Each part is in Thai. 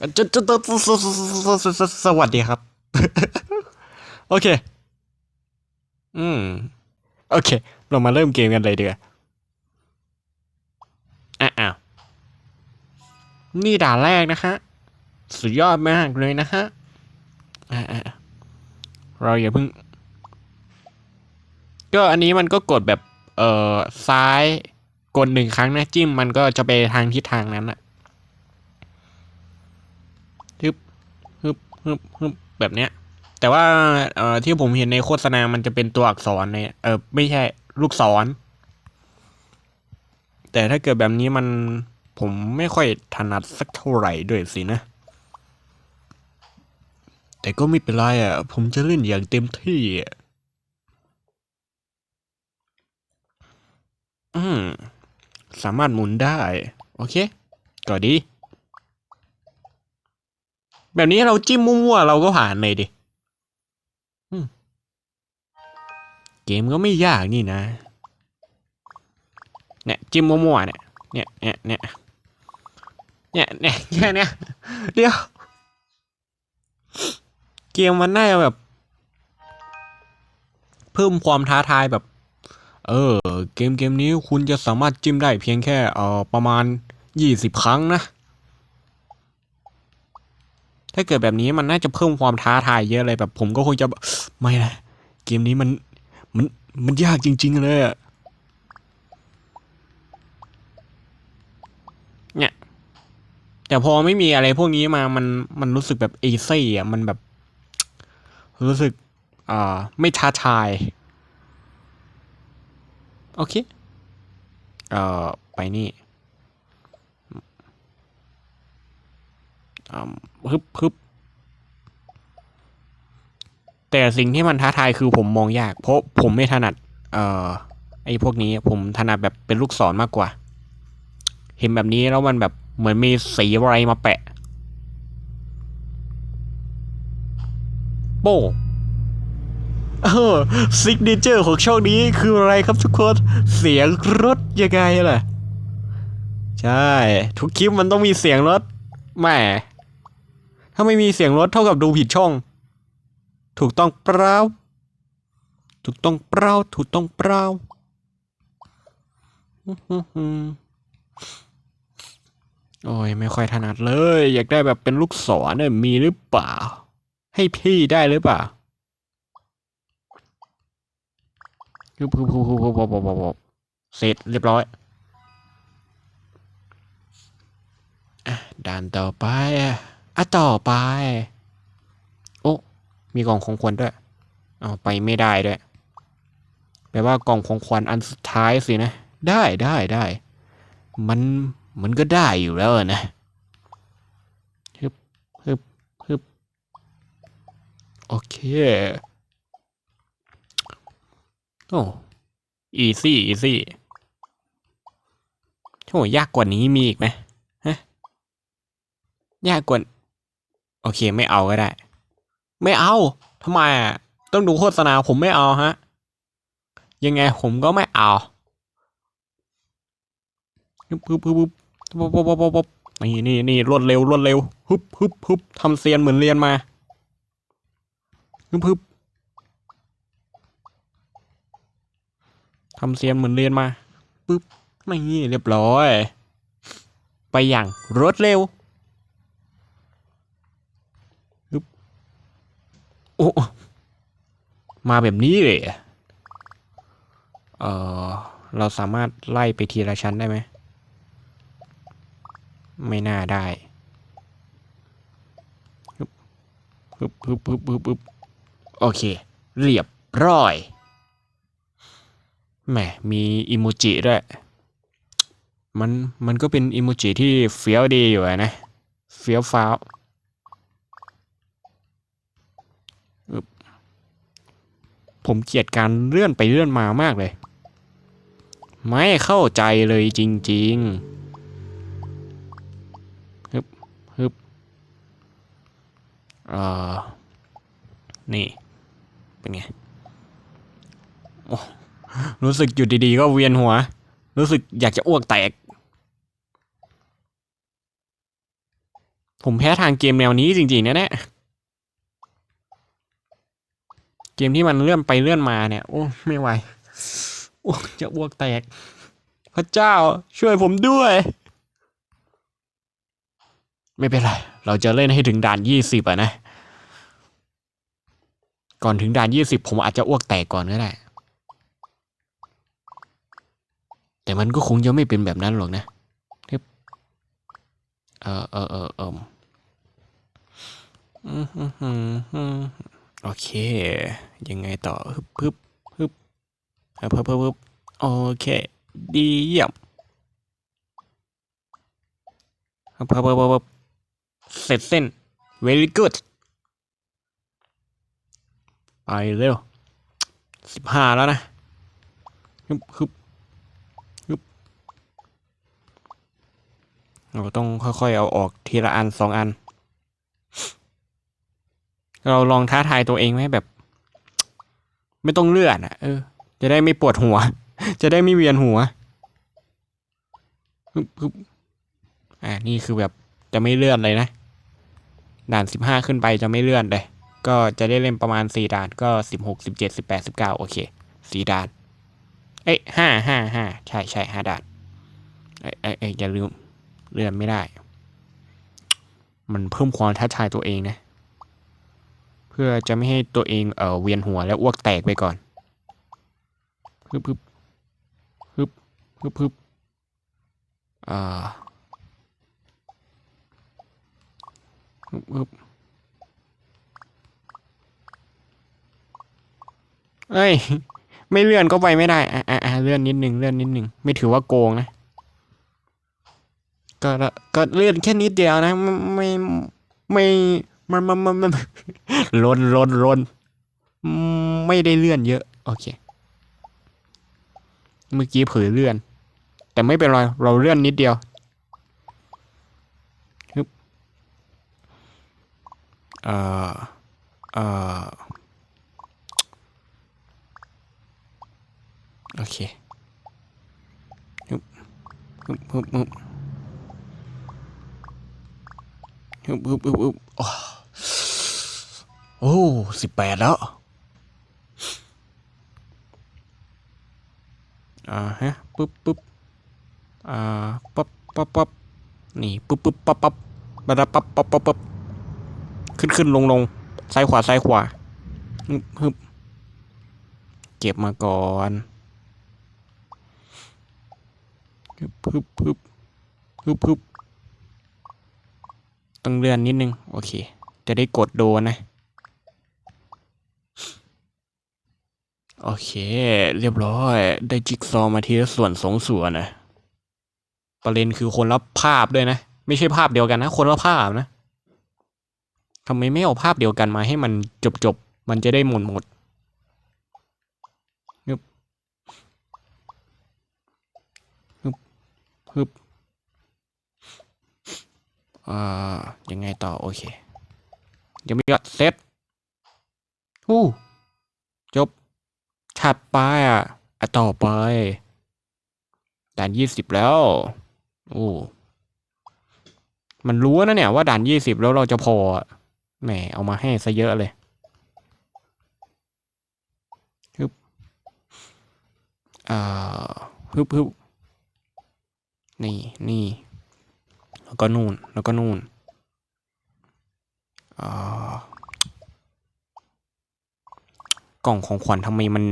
จะจะจะสวัสดีครับ โอเค อืม โอเค เรามาเริ่มเกมกันเลยดีกว่าอะอ้าวนี่ด่านแรกนะฮะ สุดยอดมากเลยนะฮะอ่าๆเราอย่าเพิ่ง ก็อันนี้มันก็กดแบบ เอ่อ ซ้าย กดหนึ่งครั้งนะ จิ้มมันก็จะไปทางทิศทางนั้นอะฮึบ ฮึบฮึบแบบเนี้ย แต่ว่าเอ่อที่ผมเห็นในโฆษณา มันจะเป็นตัวอักษรในเออไม่ใช่ลูกศร แต่ถ้าเกิดแบบนี้มันผมไม่ค่อยถนัดสักเท่าไหร่ด้วยสินะ แต่ก็ไม่เป็นไรอะ ผมจะเล่นอย่างเต็มที่อะอืม สามารถหมุนได้ โอเค ก็ดี แบบนี้เราจิ้มมั่วๆเราก็ผ่านเลยดิเกมก็ไม่ยากนี่นะ เนี่ยจิ้มมั่วๆเนี่ย เนี่ยเนี่ยเนี่ยเนี่ยเนี่ยเนี่ยเดี๋ยว เกมมันน่าจะแบบ เพิ่มความท้าทายแบบ เออ เกมเกมนี้คุณจะสามารถจิ้มได้เพียงแค่เออประมาณยี่สิบครั้งนะ ถ้าเกิดแบบนี้มันน่าจะเพิ่มความท้าทายเยอะเลยแบบ ผมก็คงจะไม่นะเกมนี้มันมันมันยากจริง ๆ เลยอะเนี่ย แต่พอไม่มีอะไรพวกนี้มามันมันรู้สึกแบบเอซี่อะมันแบบ รู้สึกอ่าไม่ท้าทาย โอเค เอ่อ ไปนี่ อ่าฮึบฮึบแต่สิ่งที่มันท้าทายคือผมมองยาก เพราะผมไม่ถนัด เอ่อ ไอ้พวกนี้ผมถนัดแบบเป็นลูกศรมากกว่า เห็นแบบนี้แล้วมันแบบเหมือนมีสีอะไรมาแปะ โป้เออซิกเนเจอร์ของช่องนี้คืออะไรครับทุกคน เสียงรถยังไงล่ะ ใช่ ทุกคลิปมันต้องมีเสียงรถแหม่ ถ้าไม่มีเสียงรถเท่ากับดูผิดช่อง ถูกต้องเปล่าถูกต้องเปล่าถูกต้องเปล่าโอ้ยไม่ค่อยถนัดเลย อยากได้แบบเป็นลูกศรเนี่ยมีหรือเปล่า ให้พี่ได้หรือเปล่าคือพูพูพูพูพูพูพูเสร็จเรียบร้อยอด่านต่อไปอะ อะต่อไป โอ้ มีกล่องของขวัญด้วย เอาไปไม่ได้ด้วย แปลว่ากล่องของขวัญอันสุดท้ายสินะ ได้ได้ได้ มันมันก็ได้อยู่แล้วนะฮึบฮึบฮึบโอเค โอ้อีซี่อีซี่โอ้ยากกว่านี้มีอีกไหมฮะ ยากกว่า โอเคไม่เอาก็ได้ ไม่เอาทำไมอะต้องดูโฆษณาผมไม่เอาฮะ ยังไงผมก็ไม่เอาฮึบฮึบฮึบฮึบปุ๊บปุ๊บปุ๊บปุ๊บปุ๊บนี่นี่นี่รวดเร็วรวดเร็วฮึบฮึบฮึบทำเซียนเหมือนเรียนมาฮึบฮึบทำเซียนเหมือนเรียนมาปุ๊บไม่เรียบร้อย ไปอย่างรวดเร็วปึ๊บ โอ้มาแบบนี้เลยเออเราสามารถไล่ไปทีละชั้นได้ไหม ไม่น่าได้ฮึบฮึบฮึบฮึบฮึบโอเค เรียบร้อยแหมมีอิโมจิด้วย มัน มันก็เป็นอิโมจิที่เฟี้ยวดีอยู่นะ เฟี้ยวฟ้าวอึ๊บ ผมเกลียดการเลื่อนไปเลื่อนมามากเลย ไม่เข้าใจเลยจริงๆฮึบฮึบเอ่อนี่ เป็นไงโอ้รู้สึกอยู่ดีๆ ก็เวียนหัว รู้สึกอยากจะอ้วกแตก ผมแพ้ทางเกมแนวนี้จริงๆนะเนี่ย เกมที่มันเลื่อนไปเลื่อนมาเนี่ย โอ้ ไม่ไหว โอ้ จะอ้วกแตก พระเจ้าช่วยผมด้วย ไม่เป็นไร เราจะเล่นให้ถึงด่านยี่สิบอะนะ ก่อนถึงด่านยี่สิบผมอาจจะอ้วกแตกก่อนก็ได้ แต่มันก็คงจะไม่เป็นแบบนั้นหรอกนะเออเออเออเออ โอเค ยังไงต่อฮึบฮึบฮึบฮึบฮึบฮึบโอเค ดีเยี่ยมฮึบฮึบฮึบฮึบเสร็จเส้น very good ไปเร็วสิบห้าแล้วนะฮึบฮึบเราต้องค่อยๆ เอาออกทีละอันสองอัน เราลองท้าทายตัวเองไหมแบบ ไม่ต้องเลื่อนอะ เออ จะได้ไม่ปวดหัว จะได้ไม่เวียนหัวฮึบฮึบอ่านี่คือแบบจะไม่เลื่อนเลยนะด่านสิบห้าขึ้นไปจะไม่เลื่อนเลย ก็จะได้เล่นประมาณสี่ด่านก็สิบหกสิบเจ็ดสิบแปดสิบเก้าโอเคสี่ด่าน เอ้ยห้าห้าห้าใช่ใช่ห้าด่านเอ้ยเอ้ยอย่าลืมเลื่อนไม่ได้ มันเพิ่มความท้าทายตัวเองนะ พื่อจะไม่ให้ตัวเองเออเวียนหัวและอ้วกแตกไปก่อนฮึบฮึบฮึบฮึบฮึบอ่าฮึบฮึบเอ้ย ไม่เลื่อนก็ไปไม่ได้ อะอะอะเลื่อนนิดนึงเลื่อนนิดนึงไม่ถือว่าโกงนะ ก็ละก็เลื่อนแค่นิดเดียวนะ ไม่ไม่ มันมันมันมันลนลนลนไม่ได้เลื่อนเยอะ โอเค เมื่อกี้เผยเลื่อน แต่ไม่เป็นไร เราเลื่อนนิดเดียวฮึบเอ่อ เอ่อ โอเคฮึบฮึบฮึบฮึบฮึบฮึบฮึบฮึบโอ้ โอ้สิบแปดแล้วอ่าฮะปึ๊บปึ๊บอ่าปั๊บปั๊บปั๊บนี่ปึ๊บปึ๊บปั๊บปั๊บปั๊บปั๊บปั๊บปั๊บปั๊บขึ้นขึ้นลงลงซ้ายขวาซ้ายขวาฮึบฮึบเก็บมาก่อนฮึบฮึบฮึบฮึบฮึบต้องเลื่อนนิดนึง โอเค จะได้กดโดนนะ โอเค เรียบร้อย ได้จิ๊กซอมาทีละส่วนสองส่วนนะประเด็นคือคนละภาพด้วยนะ ไม่ใช่ภาพเดียวกันนะ คนละภาพนะทำไมไม่เอาภาพเดียวกันมาให้มันจบจบมันจะได้หมดหมดฮึบฮึบฮึบอ่ายังไงต่อ โอเคยังไม่ยอดเซตอู้จบ ถัดไปอะอะต่อไปด่านยี่สิบแล้ว โอ้ มันรู้นะเนี่ยว่าด่านยี่สิบแล้วเราจะพอ แหม เอามาให้ซะเยอะเลยฮึบอ่าฮึบฮึบนี่นี่ แล้วก็นู่น แล้วก็นู่นอ่า กล่องของขวัญทำไมมัน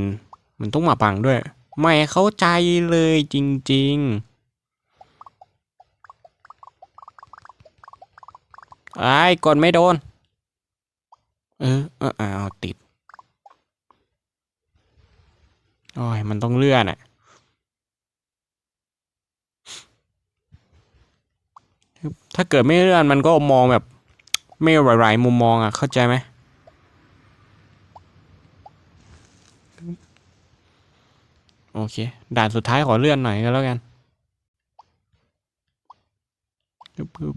มันต้องมาบังด้วย ไม่เข้าใจเลยจริง ๆ ไอ้กดไม่โดน เออเอออ้าติด โอ้ย มันต้องเลื่อนอะถ้าเกิดไม่เลื่อนมันก็มองแบบ ไม่หลายๆมุมมองอะเข้าใจไหม โอเค ด่านสุดท้ายขอเลื่อนหน่อยก็แล้วกันปึ๊บปึ๊บ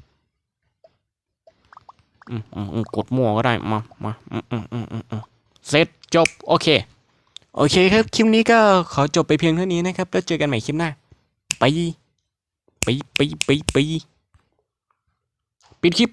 อืมอืมอืมกดมั่วก็ได้ มา มาอืมอืมอืมอืมอืมเสร็จจบ โอเค โอเคครับ คลิปนี้ก็ขอจบไปเพียงเท่านี้นะครับ แล้วเจอกันใหม่คลิปหน้า ไป ไป ไป ไป ไป ปิดคลิป